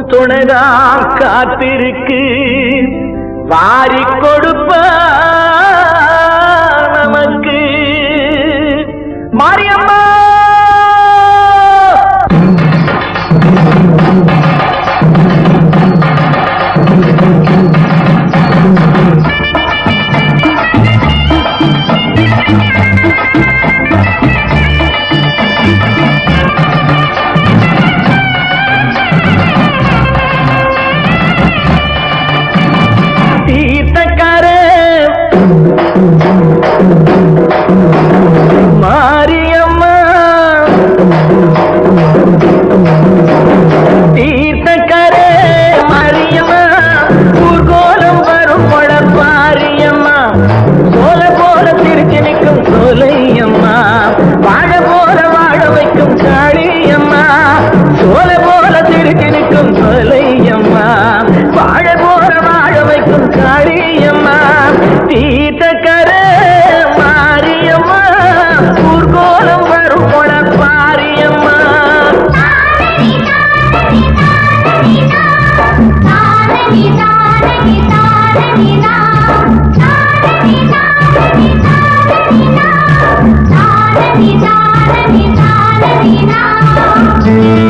உன் துணைதா காத்திருக்கு. வாரி கொடுப்ப நமக்கு. மாரியம்மா! சோல போல திருக்கி நிற்கும் சோலையம்மா வாழ போல வாழ வைக்கும் காளியம்மா. கர மாரியம்மா. ஊர்கோலம் வரும் போல பாரியம்மா. Thank you.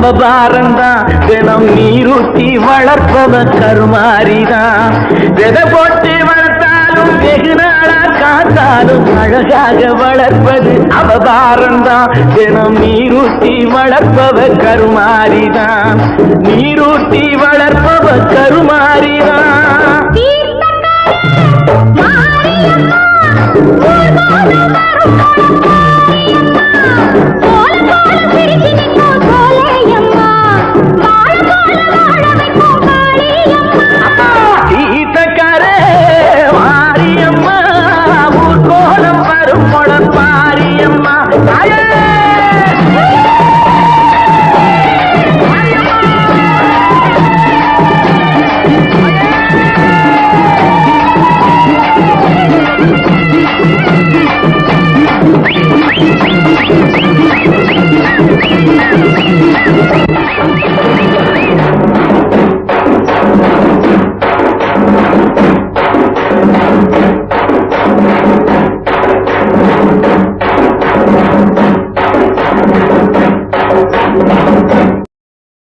வளர்ப்பது தினம் நீரூட்டி வளர்ப்பவ கருமாரிதான். விதை போட்டு வளர்த்தாலும் வெகு நாளா காத்தாலும் அழகாக வளர்ப்பது அவபாரந்தான் தினம் நீரூட்டி வளர்ப்பவ கருமாரிதான். நீரூட்டி வளர்ப்பவ கருமாரிதான். மாரியம்மா ஊர்வலம் வரும் மாரியம்மா